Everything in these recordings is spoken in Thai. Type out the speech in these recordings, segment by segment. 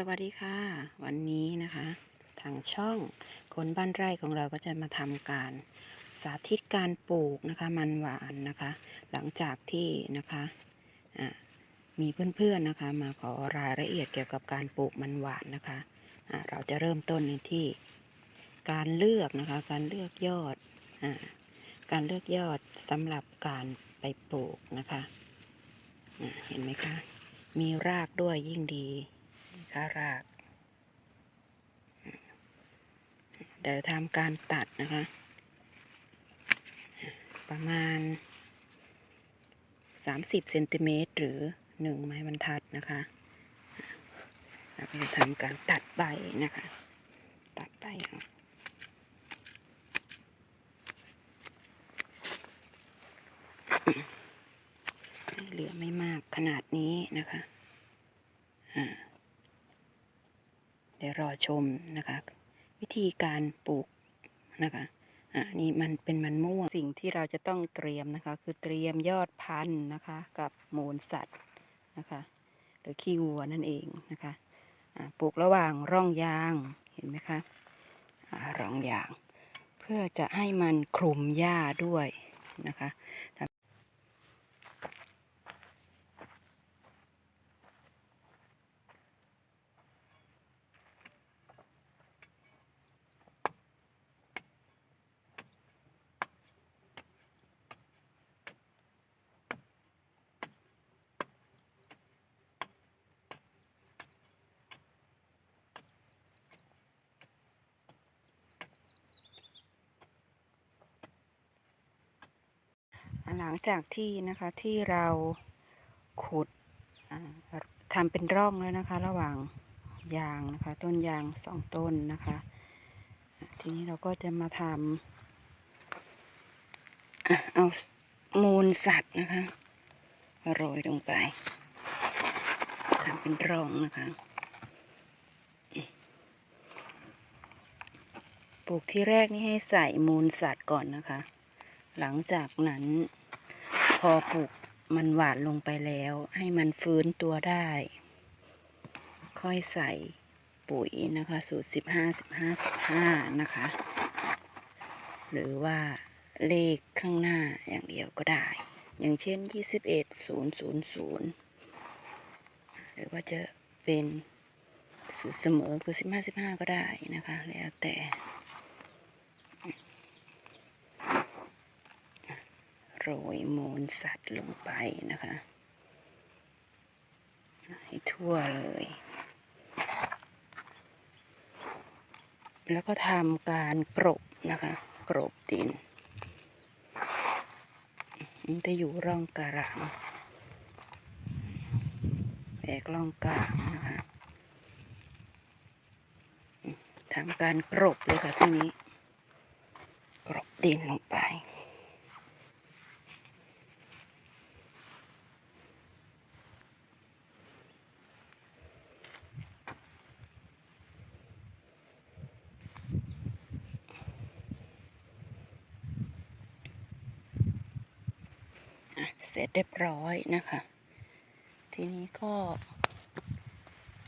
สวัสดีค่ะ วันนี้นะคะ ทางช่องคนบ้านไร่ของเราก็จะมาทำการสาธิตการปลูกนะคะ มันหวานนะคะ หลังจากที่นะคะะมีเพื่อนๆนะคะ มาขอรายละเอียดเกี่ยวกับการปลูกมันหวานนะคะะเราจะเริ่มต้นในที่ การเลือกนะคะ การเลือกยอดอการเลือกยอดสำหรับการไปปลูกนะคะะเห็นไหมคะ มีรากด้วยยิ่งดี นะคะราก เดี๋ยวทำการตัดนะคะ ประมาณ 30เซนติเมตรหรือ1ไม้บรรทัดนะคะเราจะทำการตัดใบนะคะ ตัดใบออกให้เหลือไม่มากขนาดนี้นะคะอ่าเดี๋ยวรอชมนะคะ วิธีการปลูกนะคะอ่านี่มันเป็นมันม่วงสิ่งที่เราจะต้องเตรียมนะคะ คือเตรียมยอดพันธุ์นะคะ กับมูลสัตว์นะคะหรือขี้วัวนั่นเองนะคะปลูกระหว่างร่องยางเห็นไหมคะร่องยาง เพื่อจะให้มันคลุมหญ้าด้วยนะคะ หลังจากที่นะคะที่เราขุดอ่าทำเป็นร่องแล้วนะคะ ระหว่างยางนะคะ ต้นยางสองต้นนะคะ ทีนี้เราก็จะมาทำเอามูลสัตว์นะคะโรยลงไปทำเป็นร่องนะคะปลูกที่แรกนี่ให้ใส่มูลสัตว์ก่อนนะคะ หลังจากนั้น พอปลูกมันหวานลงไปแล้ว ให้มันฟื้นตัวได้ ค่อยใส่ปุ๋ยนะคะ สูตรสิบห้าสิบห้าสิบห้านะคะ หรือว่าเลขข้างหน้าอย่างเดียวก็ได้ อย่างเช่นยี่สิบเอ็ดศูนย์ศูนย์ศูนย์หรือว่าจะเป็นสูตรเสมอคือสิบห้าสิบห้าก็ได้นะคะ แล้วแต่ โรยมูลสัตว์ลงไปนะคะ ให้ทั่วเลย แล้วก็ทำการกรบนะคะ กรบดินมันจะอยู่ร่องกลางแบกร่องกลางนะคะทำการกรบเลยค่ะที่นี้ กรบดินลงไป อะเส ร็จเรียบร้อยนะคะ ทีนี้ก็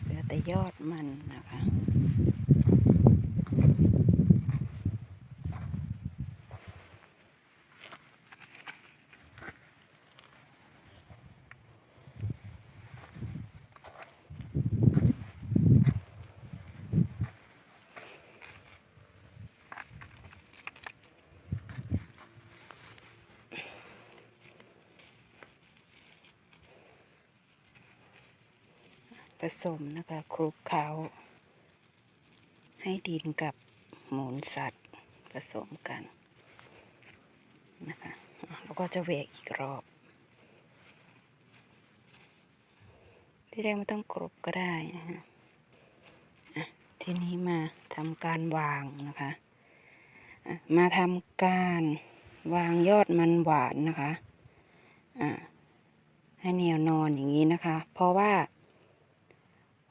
เหลือแต่ยอดมันนะคะ ผสมนะคะคลุกเคล้าให้ดินกับมูลสัตว์ผสมกันนะคะแล้วก็จะเวกอีกรอบ ที่แรกไม่ต้องกรบก็ได้นะฮะทีนี้มาทำการวางนะคะมาทำการวางยอดมันหวานนะคะอะให้แนวนอนอย่างนี้นะคะ เพราะว่า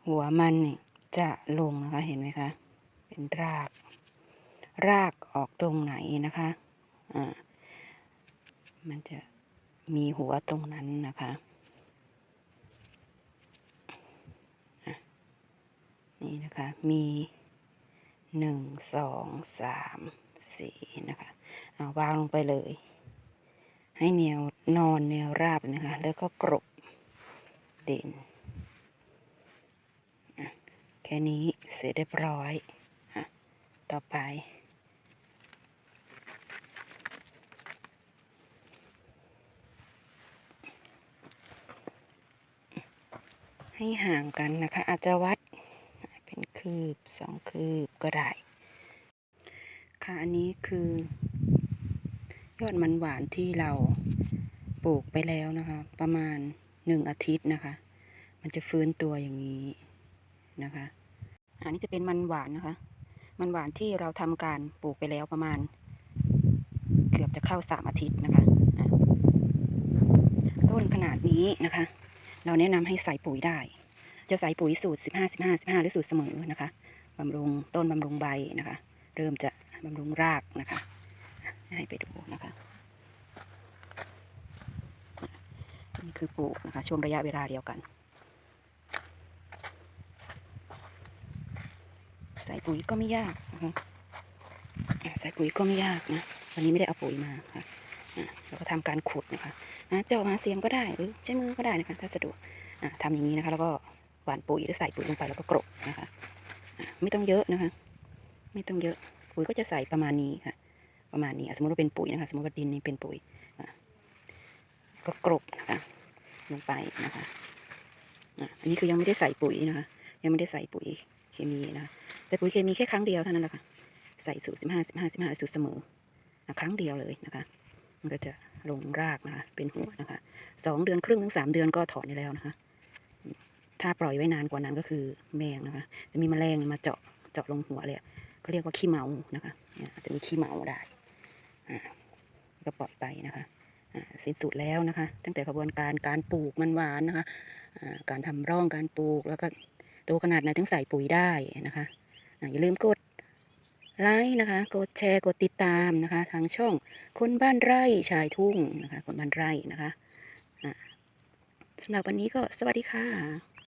หัวมันนี่จะลงนะคะเห็นไหมคะเป็นราก รากออกตรงไหนนะคะอ่ามันจะมีหัวตรงนั้นนะคะะนี่นะคะมีหนึ่งสองสามสี่นะคะเอาวางลงไปเลย ให้แนวนอนแนวราบนะคะ แล้วก็กรบดิน แค่นี้เสร็จเรียบร้อยอะต่อไป ให้ห่างกันนะคะ อาจจะวัดเป็นคืบสองคืบก็ได้ ค่ะ อันนี้คือยอดมันหวานที่เราปลูกไปแล้วนะคะ ประมาณหนึ่งอาทิตย์นะคะ มันจะฟื้นตัวอย่างนี้นะคะ อันนี้จะเป็นมันหวานนะคะ มันหวานที่เราทำการปลูกไปแล้วประมาณ เกือบจะเข้าสามอาทิตย์นะคะ ต้นขนาดนี้นะคะ เราแนะนำให้ใส่ปุ๋ยได้ จะใส่ปุ๋ยสูตร 15 15 15 หรือสูตรเสมอนะคะบำรุงต้นบำรุงใบนะคะ เริ่มจะบำรุงรากนะคะ ให้ไปดูนะคะนี่คือปลูกนะคะ ช่วงระยะเวลาเดียวกัน ใส่ปุ๋ยก็ไม่ยากนะคะใส่ปุ๋ยก็ไม่ยากนะ วันนี้ไม่ได้เอาปุ๋ยมาค่ะอะแล้วก็ทำการขุดนะคะนะเจาะมาเสียมก็ได้หรือใช้มือก็ได้นะคะ ถ้าสะดวกอะทำอย่างนี้นะคะ แล้วก็หว่านปุ๋ยหรือใส่ปุ๋ยลงไปแล้วก็กรบนะคะไม่ต้องเยอะนะคะ ไม่ต้องเยอะ ปุ๋ยก็จะใส่ประมาณนี้ค่ะ ประมาณนี้ สมมติว่าเป็นปุ๋ยนะคะ สมมติว่าดินนี่เป็นปุ๋ยก็กรบนะคะ ลงไปนะคะอะอันนี้คือยังไม่ได้ใส่ปุ๋ยนะคะ ยังไม่ได้ใส่ปุ๋ยเคมีนะคะ แต่ปุ๋ยเคมีแค่ครั้งเดียวเท่านั้นแหละค่ะ ใส่สูตรสิบห้าสิบห้าสิบห้าสูตรเสมอ ครั้งเดียวเลยนะคะ มันก็จะลงรากนะคะ เป็นหัวนะคะสองเดือนครึ่งถึงสามเดือนก็ถอนได้แล้วนะคะ ถ้าปล่อยไว้นานกว่านั้นก็คือแมงนะคะ จะมีแมลงมาเจาะเจาะลงหัวเลยอะเขาเรียกว่าขี้เมานะคะอาจจะมีขี้เมาได้ก็ปล่อยไปนะคะสิ้นสุดแล้วนะคะ ตั้งแต่กระบวนการการปลูกมันหวานนะคะการทำร่องการปลูกแล้วก็โตขนาดไหนถึงใส่ปุ๋ยได้นะคะ อย่าลืมกดไลค์นะคะ กดแชร์ กดติดตามนะคะ ทางช่องคนบ้านไร่ชายทุ่งนะคะ คนบ้านไร่นะคะสำหรับวันนี้ก็สวัสดีค่ะ